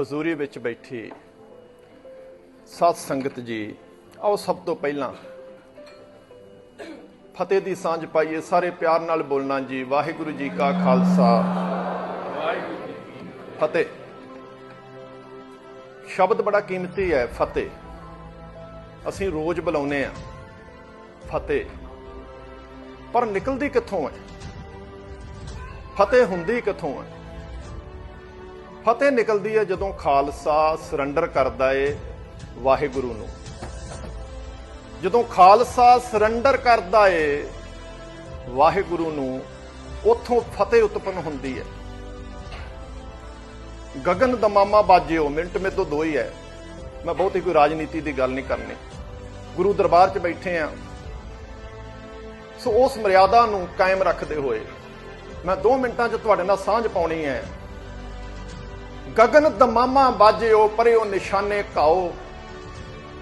ਹਜ਼ੂਰੀ ਵਿੱਚ ਬੈਠੀ ਸਤ ਸੰਗਤ ਜੀ, ਆਓ ਸਭ ਤੋਂ ਪਹਿਲਾਂ ਫਤਿਹ ਦੀ ਸਾਂਝ ਪਾਈਏ, ਸਾਰੇ ਪਿਆਰ ਨਾਲ ਬੋਲਣਾ ਜੀ, ਵਾਹਿਗੁਰੂ ਜੀ ਕਾ ਖਾਲਸਾ। ਫਤਿਹ। ਸ਼ਬਦ ਬੜਾ ਕੀਮਤੀ ਹੈ, ਫਤਿਹ। ਅਸੀਂ ਰੋਜ਼ ਬੁਲਾਉਨੇ ਆ ਫਤਿਹ। ਪਰ ਨਿਕਲਦੀ ਕਿੱਥੋਂ ਹੈ? ਫਤਿਹ ਹੁੰਦੀ ਕਿੱਥੋਂ ਹੈ? ਫਤਿਹ ਨਿਕਲਦੀ ਹੈ ਜਦੋਂ ਖਾਲਸਾ ਸਰੈਂਡਰ ਕਰਦਾ ਏ ਵਾਹਿਗੁਰੂ ਨੂੰ। ਜਦੋਂ ਖਾਲਸਾ ਸਰੈਂਡਰ ਕਰਦਾ ਏ ਵਾਹਿਗੁਰੂ ਨੂੰ, ਉੱਥੋਂ ਫਤਿਹ ਉਤਪੰਨ ਹੁੰਦੀ ਹੈ। ਗਗਨ ਦਮਾਮਾ ਬਾਜਿਓ, ਮਿੰਟ ਮੇ ਤੋਂ ਦੋ ਹੀ ਹੈ। ਮੈਂ ਬਹੁਤੀ ਕੋਈ ਰਾਜਨੀਤੀ ਦੀ ਗੱਲ ਨਹੀਂ ਕਰਨੀ। ਗੁਰੂ ਦਰਬਾਰ 'ਚ ਬੈਠੇ ਆ। ਸੋ ਉਸ ਮਰਿਆਦਾ ਨੂੰ ਕਾਇਮ ਰੱਖਦੇ ਹੋਏ ਮੈਂ 2 ਮਿੰਟਾਂ 'ਚ ਤੁਹਾਡੇ ਨਾਲ ਸਾਂਝ ਪਾਉਣੀ ਹੈ। ਗਗਨ ਦਮਾਮਾ ਬਾਜਿਓ, ਪਰਿਓ ਨਿਸ਼ਾਨੇ ਕਾਓ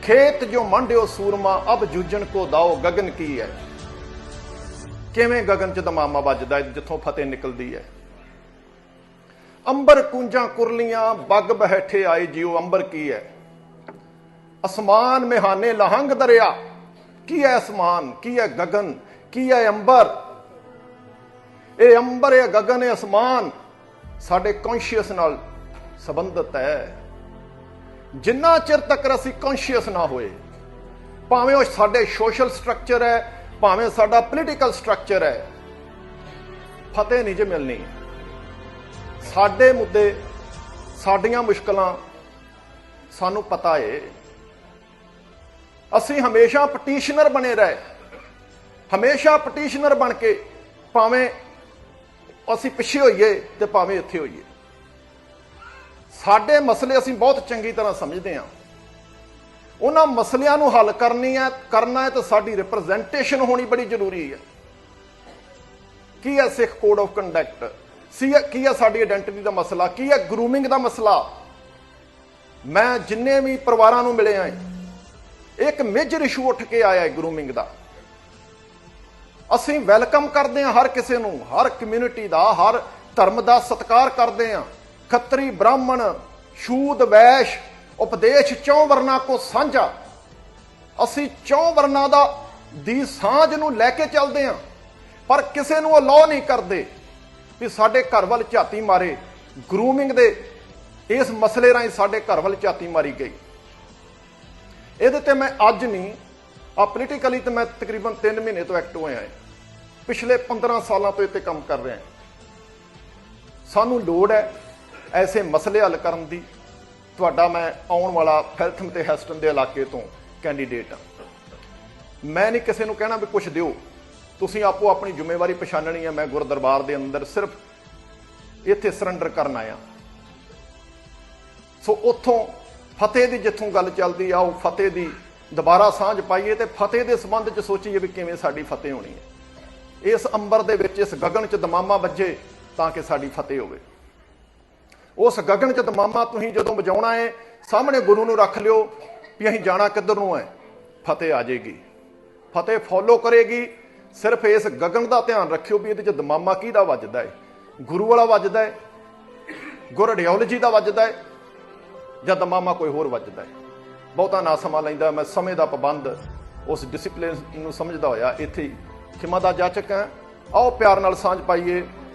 ਖੇਤ ਜੋ ਮੰਡਿਓ ਸੂਰਮਾ, ਅਬ ਜੂਜਣ ਕੋ ਦਾਓ, ਗਗਨ ਕੀ ਹੈ? ਕਿਵੇਂ ਗਗਨ ਚ ਦਮਾਮਾ ਵੱਜਦਾ ਹੈ, ਜਿੱਥੋਂ ਫਤਿਹ ਨਿਕਲਦੀ ਹੈ? ਅੰਬਰ ਕੁੰਜਾਂ ਕੁਰਲੀਆਂ, ਬੱਗ ਬਹਿਠੇ ਆਏ ਜਿਉ ਅੰਬਰ ਕੀ ਹੈ? ਅਸਮਾਨ ਮਿਹਾਨੇ ਲਹੰਗ ਦਰਿਆ। ਕੀ ਹੈ ਅਸਮਾਨ? ਕੀ ਹੈ ਗਗਨ? ਕੀ ਹੈ ਅੰਬਰ? ਇਹ ਅੰਬਰ, ਇਹ ਗਗਨ, ਇਹ ਅਸਮਾਨ। ਸਾਡੇ ਕੌਨਸ਼ੀਅਸ ਨਾਲ ਸੰਬੰਧਿਤ ਹੈ। ਜਿੰਨਾ ਚਿਰ ਤੱਕ ਅਸੀਂ ਕੌਨਸ਼ੀਅਸ ਨਾ ਹੋਏ, ਭਾਵੇਂ ਉਹ ਸਾਡੇ ਸੋਸ਼ਲ ਸਟਰਕਚਰ ਹੈ, ਭਾਵੇਂ ਸਾਡਾ ਪੋਲੀਟੀਕਲ ਸਟਰਕਚਰ ਹੈ, ਫਤਿਹ ਨਹੀਂ ਜੇ ਮਿਲਣੀ। ਸਾਡੇ ਮੁੱਦੇ, ਸਾਡੀਆਂ ਮੁਸ਼ਕਲਾਂ ਸਾਨੂੰ ਪਤਾ ਏ। ਅਸੀਂ ਹਮੇਸ਼ਾ ਪਟੀਸ਼ਨਰ ਬਣੇ ਰਹੇ। ਹਮੇਸ਼ਾ ਪਟੀਸ਼ਨਰ ਬਣ ਕੇ ਭਾਵੇਂ ਅਸੀਂ ਪਿੱਛੇ ਹੋਈਏ ਤੇ ਭਾਵੇਂ ਇੱਥੇ ਹੋਈਏ। ਸਾਡੇ ਮਸਲੇ ਅਸੀਂ ਬਹੁਤ ਚੰਗੀ ਤਰ੍ਹਾਂ ਸਮਝਦੇ ਹਾਂ। ਉਹਨਾਂ ਮਸਲਿਆਂ ਨੂੰ ਹੱਲ ਕਰਨੀ ਹੈ, ਕਰਨਾ ਹੈ ਤਾਂ ਸਾਡੀ ਰਿਪਰੈਜ਼ੈਂਟੇਸ਼ਨ ਹੋਣੀ ਬੜੀ ਜ਼ਰੂਰੀ ਹੈ। ਕੀ ਹੈ ਸਿੱਖ ਕੋਡ ਆਫ ਕੰਡਕਟ ਸੀ ਕੀ ਹੈ ਸਾਡੀ ਆਇਡੈਂਟੀਟੀ ਦਾ ਮਸਲਾ? ਕੀ ਹੈ ਗਰੂਮਿੰਗ ਦਾ ਮਸਲਾ? ਮੈਂ ਜਿੰਨੇ ਵੀ ਪਰਿਵਾਰਾਂ ਨੂੰ ਮਿਲੇ ਆਂ ਇੱਕ ਮੇਜਰ ਇਸ਼ੂ ਉੱਠ ਕੇ ਆਇਆ ਹੈ ਗਰੂਮਿੰਗ ਦਾ। ਅਸੀਂ ਵੈਲਕਮ ਕਰਦੇ ਹਾਂ ਹਰ ਕਿਸੇ ਨੂੰ, ਹਰ ਕਮਿਊਨਿਟੀ ਦਾ, ਹਰ ਧਰਮ ਦਾ ਸਤਿਕਾਰ ਕਰਦੇ ਹਾਂ। ਖੱਤਰੀ ਬ੍ਰਾਹਮਣ ਸ਼ੂਦ ਵੈਸ਼ ਉਪਦੇਸ਼ ਚੌ ਵਰਨਾ ਕੋ ਸਾਂਝਾ। ਅਸੀਂ ਚੌ ਵਰਨਾ ਦਾ ਦੀ ਸਾਂਝ ਨੂੰ ਲੈ ਕੇ ਚੱਲਦੇ ਹਾਂ, ਪਰ ਕਿਸੇ ਨੂੰ ਅਲਾਉ ਨਹੀਂ ਕਰਦੇ ਵੀ ਸਾਡੇ ਘਰ ਵੱਲ ਝਾਤੀ ਮਾਰੇ। ਗਰੂਮਿੰਗ ਦੇ ਇਸ ਮਸਲੇ ਰਾਹੀਂ ਸਾਡੇ ਘਰ ਵੱਲ ਝਾਤੀ ਮਾਰੀ ਗਈ। ਇਹਦੇ ਤੇ ਮੈਂ ਅੱਜ ਨਹੀਂ ਆ ਪੋਲੀਟੀਕਲੀ ਤੇ ਮੈਂ ਤਕਰੀਬਨ 3 ਮਹੀਨੇ ਤੋਂ ਐਕਟਿਵ ਹੋਇਆ ਹਾਂ। ਪਿਛਲੇ 15 ਸਾਲਾਂ ਤੋਂ ਇੱਥੇ ਕੰਮ ਕਰ ਰਿਹਾ ਸਾਨੂੰ ਲੋੜ ਹੈ ਐਸੇ ਮਸਲੇ ਹੱਲ ਕਰਨ ਦੀ ਤੁਹਾਡਾ ਮੈਂ ਆਉਣ ਵਾਲਾ ਫੈਲਥਮ ਤੇ ਹੈਸਟਨ ਦੇ ਇਲਾਕੇ ਤੋਂ ਕੈਂਡੀਡੇਟ ਹਾਂ। ਮੈਂ ਨਹੀਂ ਕਿਸੇ ਨੂੰ ਕਹਿਣਾ ਵੀ ਕੁਝ ਦਿਓ। ਤੁਸੀਂ ਆਪੋ ਆਪਣੀ ਜ਼ਿੰਮੇਵਾਰੀ ਪਛਾਣਨੀ ਹੈ। ਮੈਂ ਗੁਰਦਰਬਾਰ ਦੇ ਅੰਦਰ ਸਿਰਫ ਇੱਥੇ ਸਰੈਂਡਰ ਕਰਨ ਆਇਆ। ਸੋ ਉੱਥੋਂ ਫਤਿਹ ਦੀ ਜਿੱਥੋਂ ਗੱਲ ਚੱਲਦੀ ਆ, ਉਹ ਫਤਿਹ ਦੀ ਦੁਬਾਰਾ ਸਾਂਝ ਪਾਈਏ ਤੇ ਫਤਿਹ ਦੇ ਸੰਬੰਧ 'ਚ ਸੋਚੀਏ ਵੀ ਕਿਵੇਂ ਸਾਡੀ ਫਤਿਹ ਹੋਣੀ ਹੈ। ਇਸ ਅੰਬਰ ਦੇ ਵਿੱਚ, ਇਸ ਗਗਨ 'ਚ ਦਮਾਮਾ ਵੱਜੇ ਤਾਂ ਕਿ ਸਾਡੀ ਫਤਿਹ ਹੋਵੇ। ਉਸ ਗਗਨ 'ਚ ਦਮਾਮਾ ਤੁਸੀਂ ਜਦੋਂ ਵਜਾਉਣਾ ਹੈ ਸਾਹਮਣੇ ਗੁਰੂ ਨੂੰ ਰੱਖ ਲਿਓ ਵੀ ਅਸੀਂ ਜਾਣਾ ਕਿੱਧਰ ਨੂੰ ਹੈ ਫਤਿਹ ਆ ਜਾਏਗੀ। ਫਤਿਹ ਫੋਲੋ ਕਰੇਗੀ। ਸਿਰਫ ਇਸ ਗਗਨ ਦਾ ਧਿਆਨ ਰੱਖਿਓ ਵੀ ਇਹਦੇ 'ਚ ਦਮਾਮਾ ਕਿਹਦਾ ਵੱਜਦਾ ਹੈ ਗੁਰੂ ਵਾਲਾ ਵੱਜਦਾ ਹੈ ਗੁਰ ਆਈਡੀਓਲੋਜੀ ਦਾ ਵੱਜਦਾ ਹੈ ਜਾਂ ਦਮਾਮਾ ਕੋਈ ਹੋਰ ਵੱਜਦਾ ਹੈ ਬਹੁਤਾ ਨਾ ਸਮਾਂ ਲੈਂਦਾ, ਮੈਂ ਸਮੇਂ ਦਾ ਪਾਬੰਦ ਉਸ ਡਿਸਪਲਿਨ ਨੂੰ ਸਮਝਦਾ ਹੋਇਆ। ਇੱਥੇ ਖਿਮਾ ਦਾ ਜਾਚਕ ਹਾਂ। ਆਓ ਪਿਆਰ ਨਾਲ ਸਾਂਝ ਪਾਈਏ।